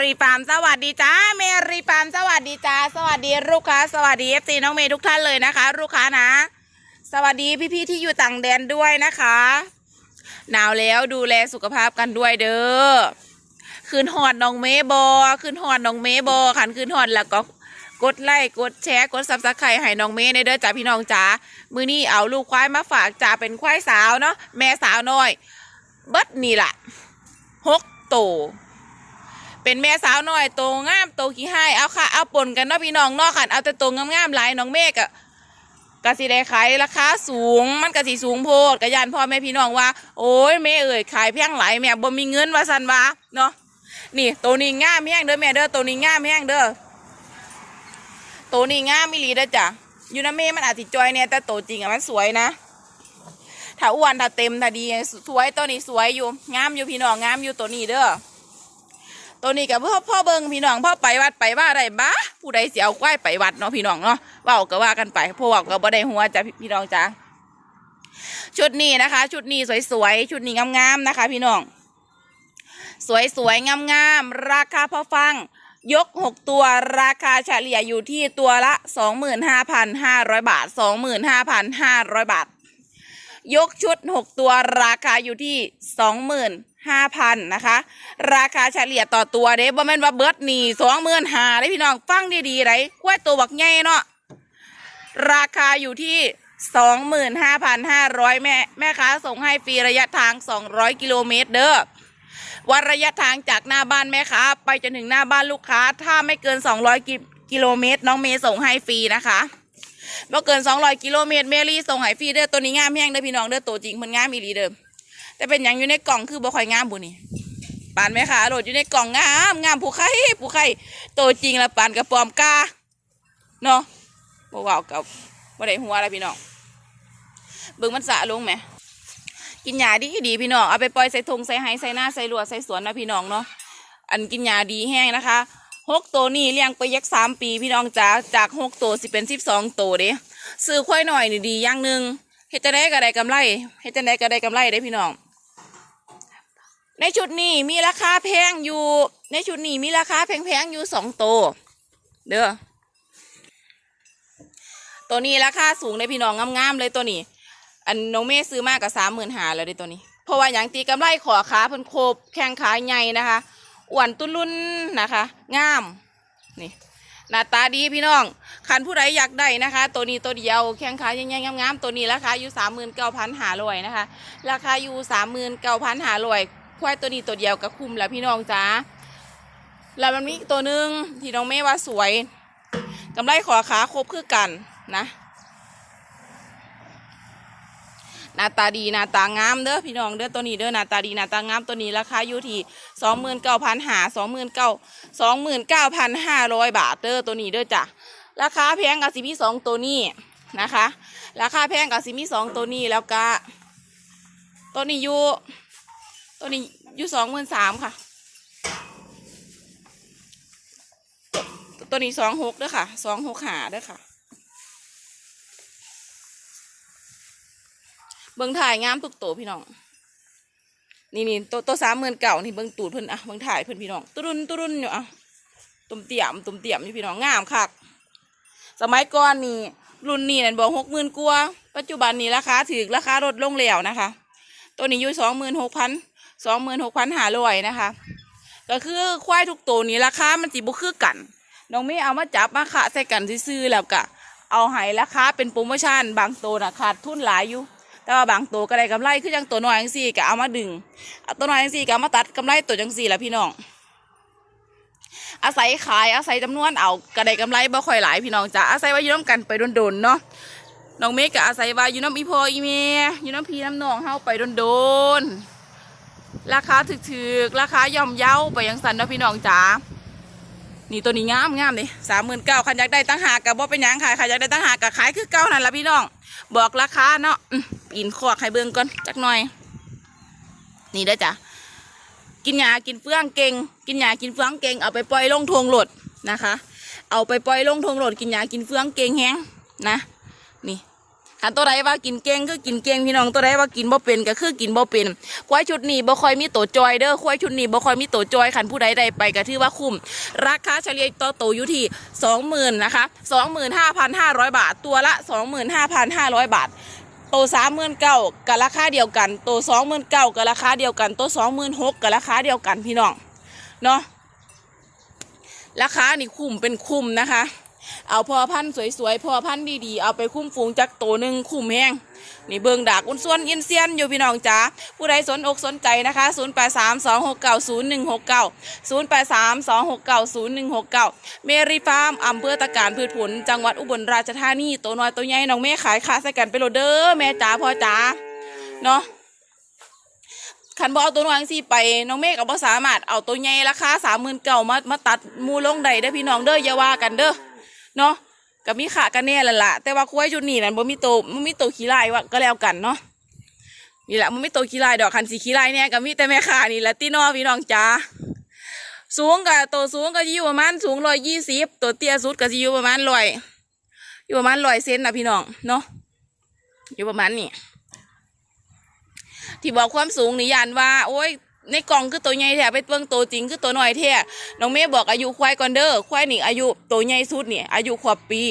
รีฟาร์มสวัสดีจ้าเมรีฟาร์มสวัสดีจ้าสวัสดีลูกค้า สวัสดีเอฟซีน้องเมย์ทุกท่านเลยนะคะ ลูกค้านะ สวัสดีพี่ๆที่อยู่ต่างแดนด้วยนะคะ หนาวแล้วดูแลสุขภาพกันด้วยเด้อคืนหอดน้องเมย์บอคืนหอดน้องเมย์บอขันคืนหอดแล้วก็กดไลค์กดแชร์กดซับสไครต์ให้น้องเมย์ในเด้อจ้าพี่น้องจ๋ามือนี้เอาลูกควายมาฝากจ้าเป็นควายสาวเนาะแม่สาวน้อย เบิดนี่แหละหกโตว เป็นแม่สาวน้อยโตงามโตขี้ให้เอาค่ะเอาปนกันเนาะพี่น้องเนอกขันเอาแต่โตงามๆหลายน้องเมฆอะกะสิได้ขายราคาสูงมันกะสิสูงโพดกระยานพ่อแม่พี่น้องว่า โอ้ยแม่เอ่ยขายเพียงหลายแม่บ่มีเงินว่าสันวะเนาะนี่ตัวนี้งามแห้งเด้อแม่เด้อตัวนี้งามแห้งเด้อตัวนี้งามมิลีเด้อจ้ะอยู่นะแม่มันอาจสิจอยเนี่ยแต่ตัวจริงอะมันสวยนะถ้าอ้วนถ้าเต็มถ้าดีสวยตัวนี้สวยอยู่งามอยู่พี่น้องงามอยู่ตัวนี้เด้อ ตัวนี้กับพ่อพ่อเบิงพี่น้องพ่อไปวัดไปว่าได้บ้าผู้ใดเสียเอาควายไปวัดเนาะพี่น้องเนาะเว่าก็ว่ากันไปพวกก็บ่ได้หัวจ้ะพี่น้องจ้ะชุดนี้นะคะ ชุดนี้สวยๆชุดนี้งามๆนะคะ พี่น้อง สวยๆงามๆราคาพอฟังยกหกตัวราคาเฉลี่ยอยู่ที่ตัวละสองหมื่นห้าพันห้าร้อยบาทสองหมื่นห้าพันห้าร้อยบาท ยกชุดหกตัวราคาอยู่ที่สอง ห้าพันนะคะ ราคาเฉลี่ยต่อตัวเด้บ่แม่นว่าเบิร์ดหนี่สองหมื่นหาได้พี่น้องฟังดีๆไรกล้วยตัวบักใหญ่เนาะราคาอยู่ที่สองหมื่นห้าพันห้าร้อยแม่แม่ค้าส่งให้ฟรีระยะทางสองร้อยกิโลเมตรเด้อวัดระยะทางจากหน้าบ้านแม่ค้าไปจนถึงหน้าบ้านลูกค้า ถ้าไม่เกินสองร้อยกิโลเมตร น้องเมย์ส่งให้ฟรีนะคะบ่เกินสองร้อยกิโลเมตรเมลี่ส่งให้ฟรีเด้อตัวนี้งามแห้งเด้อพี่น้องเด้อตัวจริงมันงามอีหลีเด้อ แต่เป็นอย่างอยู่ในกล่องคือบ่ค่อยงามบุนี่ปานไหมคะโหลดอยู่ในกล่องงามงามผู้ไข่ผู้ไข่โตวจริงละปานกระปอมกาเนาะบ่ว้ากับบ่ได้หัวแล้วพี่น้องเบิ่งมันสะลงไหมกินยาดีดีพี่น้องเอาไปปล่อยใส่ทงใส่ไห้ใส่หน้าใส่ลัวใส่สวนนะพี่น้องเนาะอันกินยาดีแห้งนะคะหกตัวนี่เลี้ยงไปยักสามปีพี่น้องจ๋าจากหกตัวสิเป็นสิบสองตัวเด้ซื้อควายหน่อยนี่ดีอย่างหนึ่งเฮ็ดจะได้ก็ได้กำไรเฮ็ดจะได้ก็ได้กำไรได้พี่น้อง ในชุดนี้มีราคาแพงอยู่ ในชุดนี้มีราคาแพงๆอยู่สองตัวเด้อตัวนี้ราคาสูงเลยพี่น้องงามๆเลยตัวนี้ อันน้องเมย์ซื้อมากกับสามหมื่นหาแล้วด้ตัวนี้ เพราะว่าอย่างตีกำไรขอขาเพิ่นโคบแข้งขาใหญ่นะคะอ้วนตุ้นรุ่นนะคะ งามนี่หน้าตาดีพี่น้องคันผู้ใดอยากได้นะคะ ตัวนี้ตัวเดียวแข้งขาใหญ่ๆงามๆตัวนี้ราคาอยู่สามหมื่นเก้าพันหาลอยนะคะ ราคาอยู่สามหมื่นเก้าพันหาลอย ควายตัวนี้ตัวเดียวก็คุ้มแล้วพี่น้องจ้าแล้วมันมีอีกตัวหนึ่งที่น้องเมย์ว่าสวยกำไรขอขาครบคือกันนะหน้าตาดีหน้าตางามเด้อพี่น้องเด้อตัวนี้เด้อหน้าตาดีหน้าตางามตัวนี้ราคาอยู่ที่สองหมื่นเก้าพันหาสองหมื่นเก้าสองหมื่นเก้าพันห้าร้อยบาทเด้อตัวนี้เด้อจ้ะราคาแพงกับสิมีสองตัวนี้นะคะ ราคาแพงกับสิมีสองตัวนี้แล้วก็ตัวนี้อยู่ ตัวนี้อยู่สองหมื่นสามค่ะ ตัวนี้สองหกเด้อค่ะสองหกหาเด้อค่ะ เบิ่งถ่ายงามทุกตัวพี่น้อง นี่นี่ตัวตัวสามหมื่นเก่านี่เบิ่งตูดเพิ่นอะเบิ่งถ่ายเพิ่นพี่น้องตุรุนตุรุนอยู่อะตุ่มเตี่ยมตุ่มเตี่ยมอยู่พี่น้องงามคักสมัยก่อนนี่รุ่นนี้นั่นบอกหกหมื่นกว่าปัจจุบันนี้ราคาถือราคาลดลงแล้วนะคะ ตัวนี้อยู่สองหมื่นหกพัน สองหมื่นหกพันหาร้อยนะคะ ก็คือควายทุกตัวนี้ราคามันสิบ่คือกัน น้องไม่เอามาจับมาขะใส่กันซื่อแล้วก็เอาให้ราคาเป็นโปรโมชั่น บางตัวนะขาดทุนหลายอยู่ แต่ว่าบางตัวก็ได้กำไรคือจังตัวน้อยจังสี่ก็เอามาดึงตัวน้อยจังสี่ก็เอามาตัดกำไรตัวจังสี่ละพี่น้อง อาศัยขายอาศัยจำนวนเอาก็ได้กำไรบ่ค่อยหลายพี่น้องจ้ะอาศัยว่าอยู่น้ำกันไปโดนๆเนาะน้องเมฆก็อาศัยว่าอยู่น้ำอีพออีเมอยู่น้ำพีน้ำนองเฮาไปโดนๆ ราคาถึกๆ ราคาย่อมเยาไปยังสันเนาะพี่น้องจ้านี่ตัวนี้งามงามเลยสามหมื่นเก้าคันอยากได้ตั้งหากกับบ่เป็นยังขายใครอยากได้ตั้งหากกับขายคือเก้านั่นละพี่น้อง บอกราคาเนาะอืมปีนคอกให้เบิ่งก่อนจักหน่อย นี่เด้จ้ะกินหญ้ากินเฟืองเก่ง กินหญ้ากินเฟืองเก่งเอาไปปล่อยลงทงโหลดนะคะ เอาไปปล่อยลงทงโหลดกินหญ้ากินเฟืองเก่งแฮงนะ นี่ ขหันตัวใดว่ากินเก่งคือกินเก่งพี่น้องตัวใดว่ากินบ่เป็นก็คือกินบ่เป็นควายชุดนี้บ่ค่อยมีตัวจอยเด้อควายชุดนี้บ่ค่อยมีตัวจอยคันผู้ใดได้ไปก็ถือว่าคุ้มราคาเฉลี่ยต่อตัวอยู่ที่20,000นนะคะ25,500บาท ตัวละ25,500บาทโตสามหมื่นเก้ากับราคาเดียวกัน โตสองหมื่นเก้ากับราคาเดียวกัน โตสองหมื่นหกกับราคาเดียวกันพี่น้องเนาะราคานี่คุ้มเป็นคุ้มนะคะ เอาพอพันธุ์สวยๆพอพันธุ์ดีๆ เอาไปคุ้มฟูงจากโตหนึ่งคุ้มแห้งนี่เบิงดากอุ้นส่วนอินเซียนอยู่พี่น้องจ๋าผู้ใดสนอกสนใจนะคะ 0 8 3 2 6 9 0 1 6 9 0 8 3 2 6 9 0 1 6 9 เมรีฟาร์มอำเภอตะการพืชผล จังหวัดอุบลราชธานีตัวน้อยตัวใหญ่น้องเม่ขายค้าใส่กันไปโลดเด้อแม่จ๋าพ่อจ๋าเนาะคันบอเอาตัวน้อยสิไปน้องเมฆก็บ่สามารถเอาตัวใหญ่ราคาสามหมื่นเก่ามามาตัดมูลงใดเด้พี่น้องเด้ออย่าว่ากันเด้อ เนาะก็มีขากันแน่ละล่ะแต่ว่าคุ้ยชุดนี้นั่นบ่มีโตัวมันมีตัวขี้ลายว่าก็แล้วกันเนาะนี่แหละมันมีตัวขี้ลายดอกคันสีขี้ลายเนี่ยก็มีแต่แม่ค้านี่แหละที่นอพี่น้องจ้าสูงกับตัวสูงก็อยู่ประมาณสูงร้อยยี่สิบตัวเตี้ยสุดก็จะอยู่ประมาณร้อยอยู่ประมาณร้อยเซนนะพี่น้องเนาะอยู่ประมาณนี้ที่บอกความสูงนี่ยานว่า โอ้ย ในกล่องคือตัวใหญ่แท้ไปเบิ่งตัวจริงคือตัวน้อยแท้น้องเมย์บอกอายุควายก่อนเด้อควายนี่อายุตัวใหญ่สุดนี่อายุขวบปี